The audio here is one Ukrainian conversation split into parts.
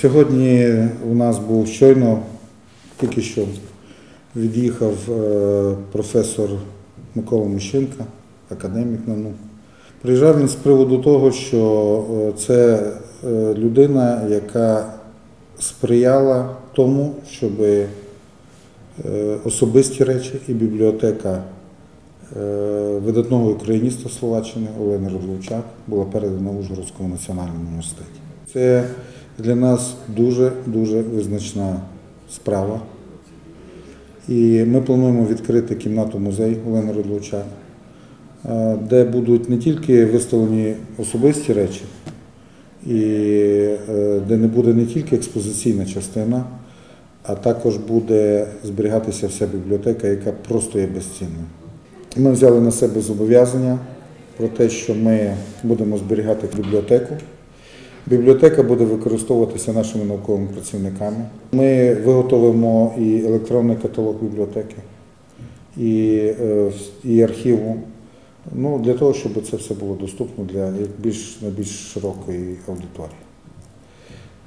Сьогодні у нас був щойно, тільки що від'їхав е, професор Микола Мищенка, академік НАНУ. Приїжджав він з приводу того, що е, це е, людина, яка сприяла тому, щоб особисті речі і бібліотека видатного україніста Словаччини Олени Родлучак була передана Ужгородському національному університеті. Це для нас дуже-дуже визначна справа. І ми плануємо відкрити кімнату музей Олени Родлучак, е, де будуть не тільки виставлені особисті речі, і е, де не буде не тільки експозиційна частина, а також буде зберігатися вся бібліотека, яка просто є безцінною. Ми взяли на себе зобов'язання про те, що ми будемо зберігати бібліотеку. Бібліотека буде використовуватися нашими науковими працівниками. Ми виготовимо і електронний каталог бібліотеки, і, е, і архіву. Ну, для того, щоб це все було доступно для більш, більш широкої аудиторії.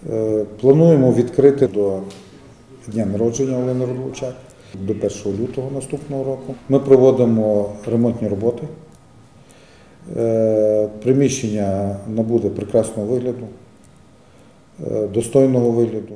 Е, Плануємо відкрити до дня народження Олени Родлучак, до 1 лютого наступного року. Ми проводимо ремонтні роботи. Приміщення набуде прекрасного вигляду, е, достойного вигляду.